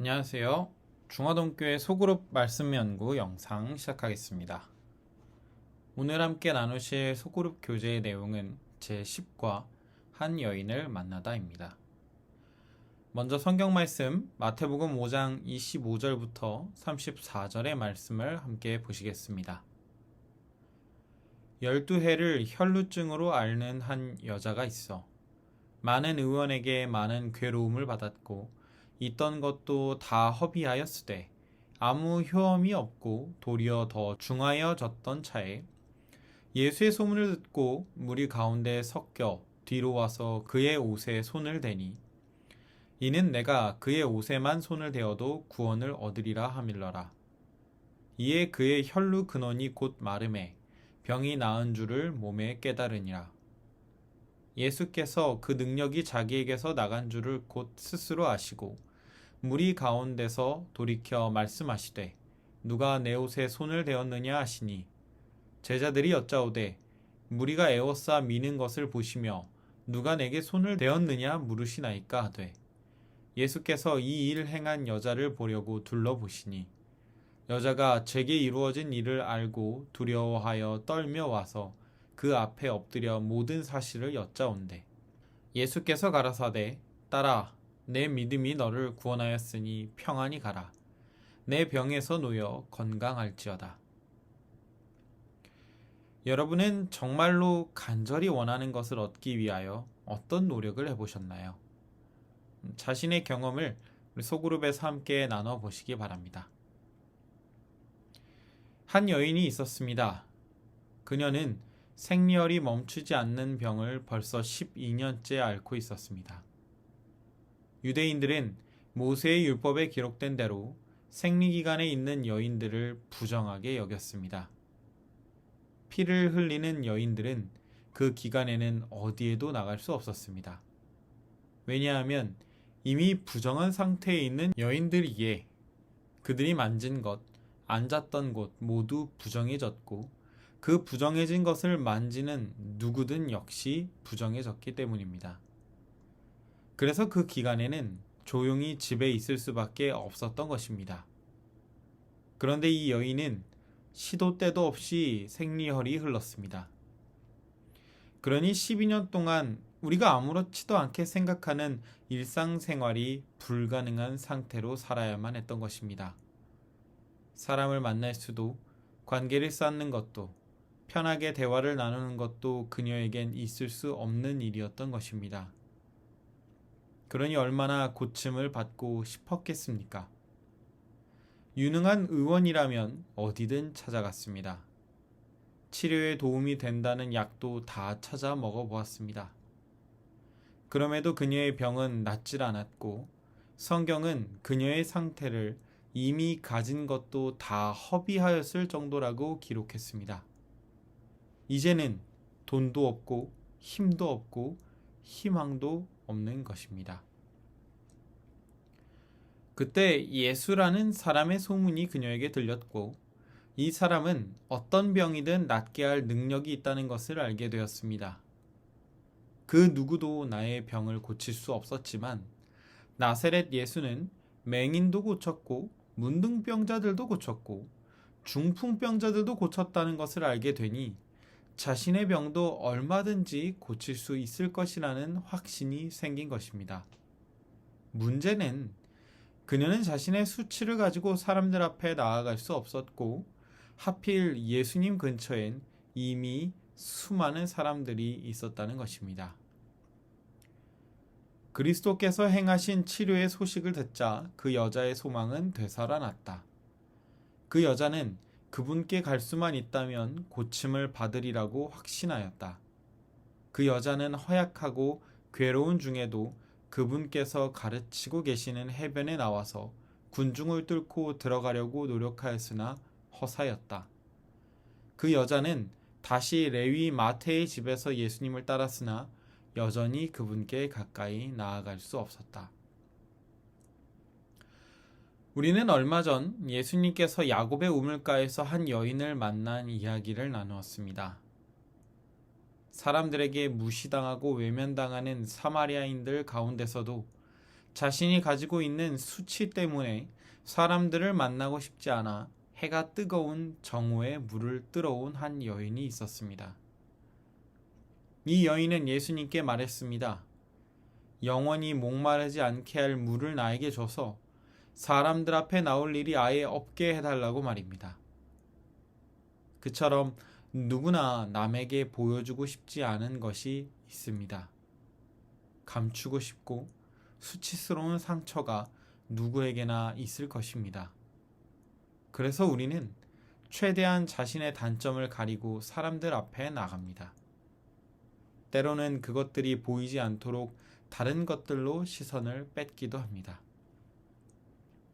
안녕하세요. 중화동교회 소그룹 말씀 연구 영상 시작하겠습니다. 오늘 함께 나누실 소그룹 교재의 내용은 제10과 한 여인을 만나다입니다. 먼저 성경 말씀 마태복음 5장 25절부터 34절의 말씀을 함께 보시겠습니다. 열두 해를 혈루증으로 앓는 한 여자가 있어 많은 의원에게 많은 괴로움을 받았고 있던 것도 다 허비하였으되 아무 효험이 없고 도리어 더 중하여졌던 차에 예수의 소문을 듣고 무리 가운데 섞여 뒤로 와서 그의 옷에 손을 대니 이는 내가 그의 옷에만 손을 대어도 구원을 얻으리라 하밀러라. 이에 그의 혈루 근원이 곧 마름에 병이 나은 줄을 몸에 깨달으니라. 예수께서 그 능력이 자기에게서 나간 줄을 곧 스스로 아시고 무리 가운데서 돌이켜 말씀하시되 누가 내 옷에 손을 대었느냐 하시니 제자들이 여짜오되 무리가 에워싸 미는 것을 보시며 누가 내게 손을 대었느냐 물으시나이까 하되 예수께서 이 일을 행한 여자를 보려고 둘러보시니 여자가 제게 이루어진 일을 알고 두려워하여 떨며 와서 그 앞에 엎드려 모든 사실을 여짜온대. 예수께서 가라사대 따라 내 믿음이 너를 구원하였으니 평안히 가라 내 병에서 놓여 건강할지어다 여러분은 정말로 간절히 원하는 것을 얻기 위하여 어떤 노력을 해보셨나요? 자신의 경험을 우리 소그룹에서 함께 나눠 보시기 바랍니다. 한 여인이 있었습니다. 그녀는 생리혈이 멈추지 않는 병을 벌써 12년째 앓고 있었습니다. 유대인들은 모세의 율법에 기록된 대로 생리기간에 있는 여인들을 부정하게 여겼습니다. 피를 흘리는 여인들은 그 기간에는 어디에도 나갈 수 없었습니다. 왜냐하면 이미 부정한 상태에 있는 여인들이기에 그들이 만진 것, 앉았던 곳 모두 부정해졌고 그 부정해진 것을 만지는 누구든 역시 부정해졌기 때문입니다. 그래서 그 기간에는 조용히 집에 있을 수밖에 없었던 것입니다. 그런데 이 여인은 시도 때도 없이 생리혈이 흘렀습니다. 그러니 12년 동안 우리가 아무렇지도 않게 생각하는 일상생활이 불가능한 상태로 살아야만 했던 것입니다. 사람을 만날 수도, 관계를 쌓는 것도, 편하게 대화를 나누는 것도 그녀에겐 있을 수 없는 일이었던 것입니다. 그러니 얼마나 고침을 받고 싶었겠습니까? 유능한 의원이라면 어디든 찾아갔습니다. 치료에 도움이 된다는 약도 다 찾아 먹어보았습니다. 그럼에도 그녀의 병은 낫질 않았고 성경은 그녀의 상태를 이미 가진 것도 다 허비하였을 정도라고 기록했습니다. 이제는 돈도 없고 힘도 없고 희망도 없는 것입니다. 그때 예수라는 사람의 소문이 그녀에게 들렸고 이 사람은 어떤 병이든 낫게 할 능력이 있다는 것을 알게 되었습니다. 그 누구도 나의 병을 고칠 수 없었지만 나세렛 예수는 맹인도 고쳤고 문둥병자들도 고쳤고 중풍병자들도 고쳤다는 것을 알게 되니 자신의 병도 얼마든지 고칠 수 있을 것이라는 확신이 생긴 것입니다. 문제는 그녀는 자신의 수치를 가지고 사람들 앞에 나아갈 수 없었고 하필 예수님 근처엔 이미 수많은 사람들이 있었다는 것입니다. 그리스도께서 행하신 치료의 소식을 듣자 그 여자의 소망은 되살아났다. 그 여자는 그분께 갈 수만 있다면 고침을 받으리라고 확신하였다. 그 여자는 허약하고 괴로운 중에도 그분께서 가르치고 계시는 해변에 나와서 군중을 뚫고 들어가려고 노력하였으나 허사였다. 그 여자는 다시 레위 마태의 집에서 예수님을 따랐으나 여전히 그분께 가까이 나아갈 수 없었다. 우리는 얼마 전 예수님께서 야곱의 우물가에서 한 여인을 만난 이야기를 나누었습니다. 사람들에게 무시당하고 외면당하는 사마리아인들 가운데서도 자신이 가지고 있는 수치 때문에 사람들을 만나고 싶지 않아 해가 뜨거운 정오에 물을 뜨러온 한 여인이 있었습니다. 이 여인은 예수님께 말했습니다. 영원히 목마르지 않게 할 물을 나에게 줘서 사람들 앞에 나올 일이 아예 없게 해달라고 말입니다. 그처럼 누구나 남에게 보여주고 싶지 않은 것이 있습니다. 감추고 싶고 수치스러운 상처가 누구에게나 있을 것입니다. 그래서 우리는 최대한 자신의 단점을 가리고 사람들 앞에 나갑니다. 때로는 그것들이 보이지 않도록 다른 것들로 시선을 뺏기도 합니다.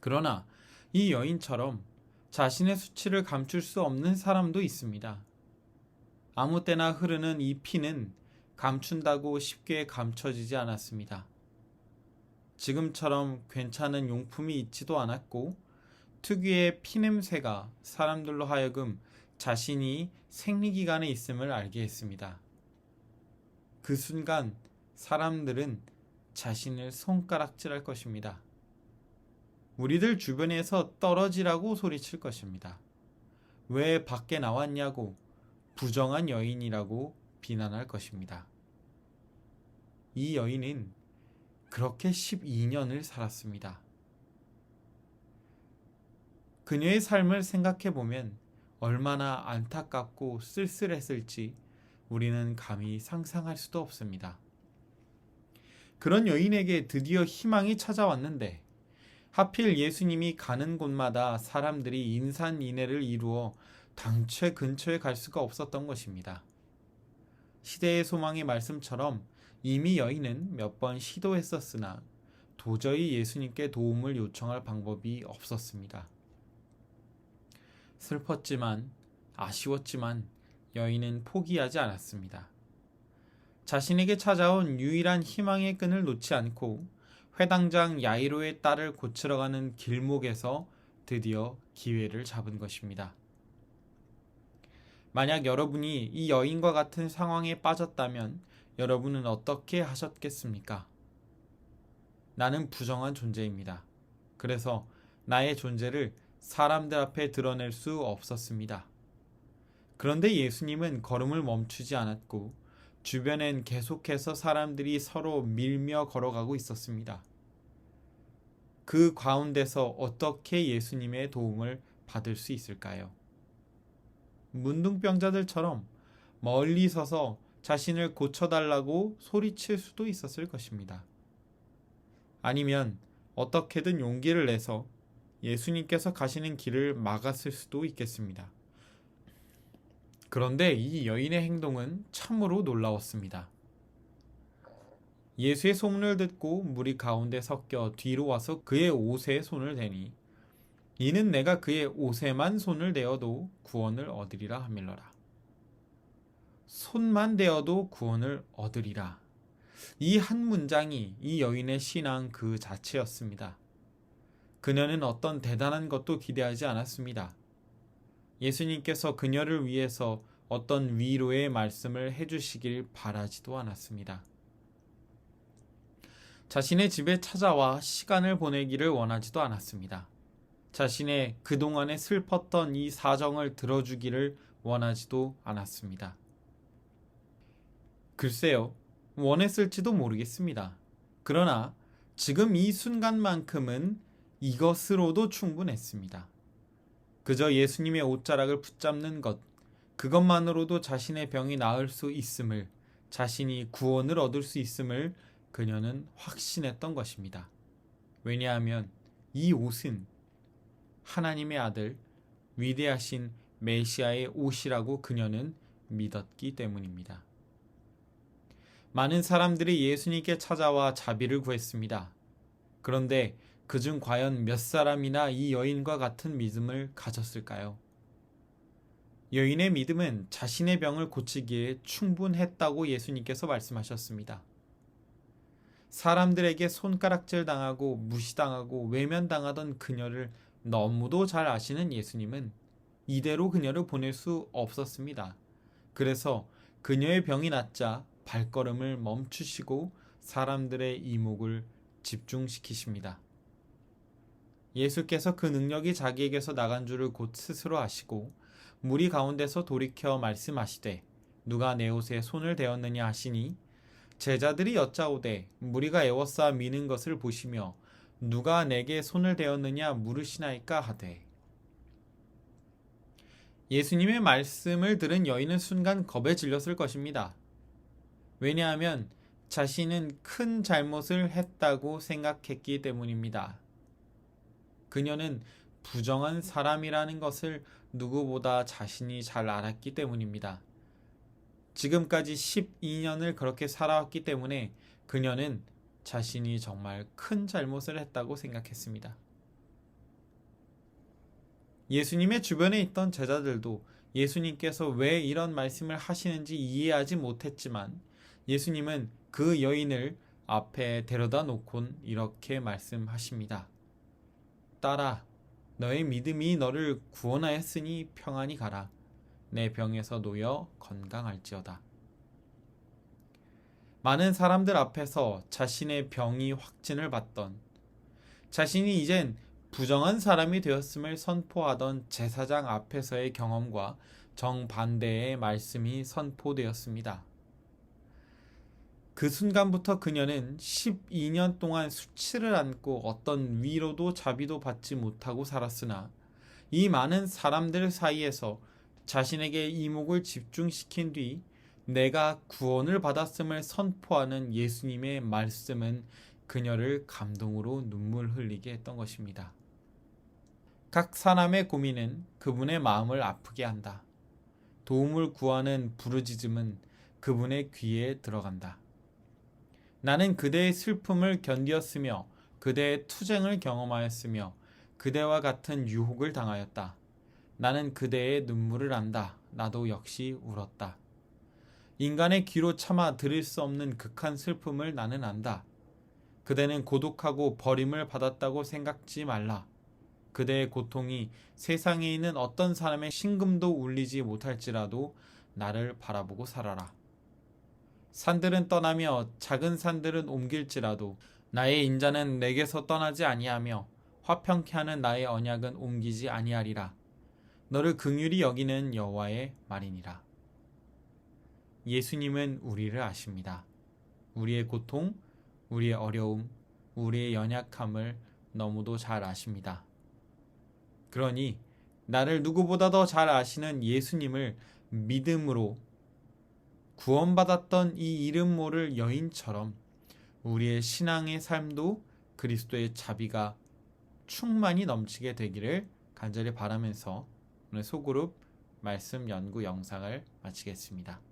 그러나 이 여인처럼 자신의 수치를 감출 수 없는 사람도 있습니다. 아무 때나 흐르는 이 피는 감춘다고 쉽게 감춰지지 않았습니다. 지금처럼 괜찮은 용품이 있지도 않았고 특유의 피냄새가 사람들로 하여금 자신이 생리기간에 있음을 알게 했습니다. 그 순간 사람들은 자신을 손가락질할 것입니다. 우리들 주변에서 떨어지라고 소리칠 것입니다. 왜 밖에 나왔냐고 부정한 여인이라고 비난할 것입니다. 이 여인은 그렇게 12년을 살았습니다. 그녀의 삶을 생각해 보면 얼마나 안타깝고 쓸쓸했을지 우리는 감히 상상할 수도 없습니다. 그런 여인에게 드디어 희망이 찾아왔는데 하필 예수님이 가는 곳마다 사람들이 인산인해를 이루어 당최 근처에 갈 수가 없었던 것입니다. 시대의 소망의 말씀처럼 이미 여인은 몇 번 시도했었으나 도저히 예수님께 도움을 요청할 방법이 없었습니다. 슬펐지만 아쉬웠지만 여인은 포기하지 않았습니다. 자신에게 찾아온 유일한 희망의 끈을 놓지 않고 회당장 야이로의 딸을 고치러 가는 길목에서 드디어 기회를 잡은 것입니다. 만약 여러분이 이 여인과 같은 상황에 빠졌다면 여러분은 어떻게 하셨겠습니까? 나는 부정한 존재입니다. 그래서 나의 존재를 사람들 앞에 드러낼 수 없었습니다. 그런데 예수님은 걸음을 멈추지 않았고 주변엔 계속해서 사람들이 서로 밀며 걸어가고 있었습니다. 그 가운데서 어떻게 예수님의 도움을 받을 수 있을까요? 문둥병자들처럼 멀리 서서 자신을 고쳐달라고 소리칠 수도 있었을 것입니다. 아니면 어떻게든 용기를 내서 예수님께서 가시는 길을 막았을 수도 있겠습니다. 그런데 이 여인의 행동은 참으로 놀라웠습니다. 예수의 소문을 듣고 무리 가운데 섞여 뒤로 와서 그의 옷에 손을 대니 이는 내가 그의 옷에만 손을 대어도 구원을 얻으리라 하밀러라. 손만 대어도 구원을 얻으리라. 이 한 문장이 이 여인의 신앙 그 자체였습니다. 그녀는 어떤 대단한 것도 기대하지 않았습니다. 예수님께서 그녀를 위해서 어떤 위로의 말씀을 해주시길 바라지도 않았습니다. 자신의 집에 찾아와 시간을 보내기를 원하지도 않았습니다. 자신의 그동안에 슬펐던 이 사정을 들어주기를 원하지도 않았습니다. 글쎄요, 원했을지도 모르겠습니다. 그러나 지금 이 순간만큼은 이것으로도 충분했습니다. 그저 예수님의 옷자락을 붙잡는 것, 그것만으로도 자신의 병이 나을 수 있음을, 자신이 구원을 얻을 수 있음을 그녀는 확신했던 것입니다. 왜냐하면 이 옷은 하나님의 아들, 위대하신 메시아의 옷이라고 그녀는 믿었기 때문입니다. 많은 사람들이 예수님께 찾아와 자비를 구했습니다. 그런데 그중 과연 몇 사람이나 이 여인과 같은 믿음을 가졌을까요? 여인의 믿음은 자신의 병을 고치기에 충분했다고 예수님께서 말씀하셨습니다. 사람들에게 손가락질 당하고 무시당하고 외면당하던 그녀를 너무도 잘 아시는 예수님은 이대로 그녀를 보낼 수 없었습니다. 그래서 그녀의 병이 낫자 발걸음을 멈추시고 사람들의 이목을 집중시키십니다. 예수께서 그 능력이 자기에게서 나간 줄을 곧 스스로 아시고 무리 가운데서 돌이켜 말씀하시되 누가 내 옷에 손을 대었느냐 하시니 제자들이 여짜오되 무리가 애워싸 미는 것을 보시며 누가 내게 손을 대었느냐 물으시나이까 하되 예수님의 말씀을 들은 여인은 순간 겁에 질렸을 것입니다. 왜냐하면 자신은 큰 잘못을 했다고 생각했기 때문입니다. 그녀는 부정한 사람이라는 것을 누구보다 자신이 잘 알았기 때문입니다. 지금까지 12년을 그렇게 살아왔기 때문에 그녀는 자신이 정말 큰 잘못을 했다고 생각했습니다. 예수님의 주변에 있던 제자들도 예수님께서 왜 이런 말씀을 하시는지 이해하지 못했지만 예수님은 그 여인을 앞에 데려다 놓곤 이렇게 말씀하십니다. 딸아, 너의 믿음이 너를 구원하였으니 평안히 가라. 내 병에서 놓여 건강할지어다. 많은 사람들 앞에서 자신의 병이 확진을 받던 자신이 이젠 부정한 사람이 되었음을 선포하던 제사장 앞에서의 경험과 정반대의 말씀이 선포되었습니다. 그 순간부터 그녀는 12년 동안 수치를 안고 어떤 위로도 자비도 받지 못하고 살았으나 이 많은 사람들 사이에서 자신에게 이목을 집중시킨 뒤 내가 구원을 받았음을 선포하는 예수님의 말씀은 그녀를 감동으로 눈물 흘리게 했던 것입니다. 각 사람의 고민은 그분의 마음을 아프게 한다. 도움을 구하는 부르짖음은 그분의 귀에 들어간다. 나는 그대의 슬픔을 견디었으며 그대의 투쟁을 경험하였으며 그대와 같은 유혹을 당하였다. 나는 그대의 눈물을 안다. 나도 역시 울었다. 인간의 귀로 참아 들을 수 없는 극한 슬픔을 나는 안다. 그대는 고독하고 버림을 받았다고 생각지 말라. 그대의 고통이 세상에 있는 어떤 사람의 신금도 울리지 못할지라도 나를 바라보고 살아라. 산들은 떠나며 작은 산들은 옮길지라도 나의 인자는 내게서 떠나지 아니하며 화평케 하는 나의 언약은 옮기지 아니하리라. 너를 긍휼히 여기는 여호와의 말이니라. 예수님은 우리를 아십니다. 우리의 고통, 우리의 어려움, 우리의 연약함을 너무도 잘 아십니다. 그러니 나를 누구보다 더 잘 아시는 예수님을 믿음으로 구원받았던 이 이름 모를 여인처럼 우리의 신앙의 삶도 그리스도의 자비가 충만히 넘치게 되기를 간절히 바라면서 오늘 소그룹 말씀 연구 영상을 마치겠습니다.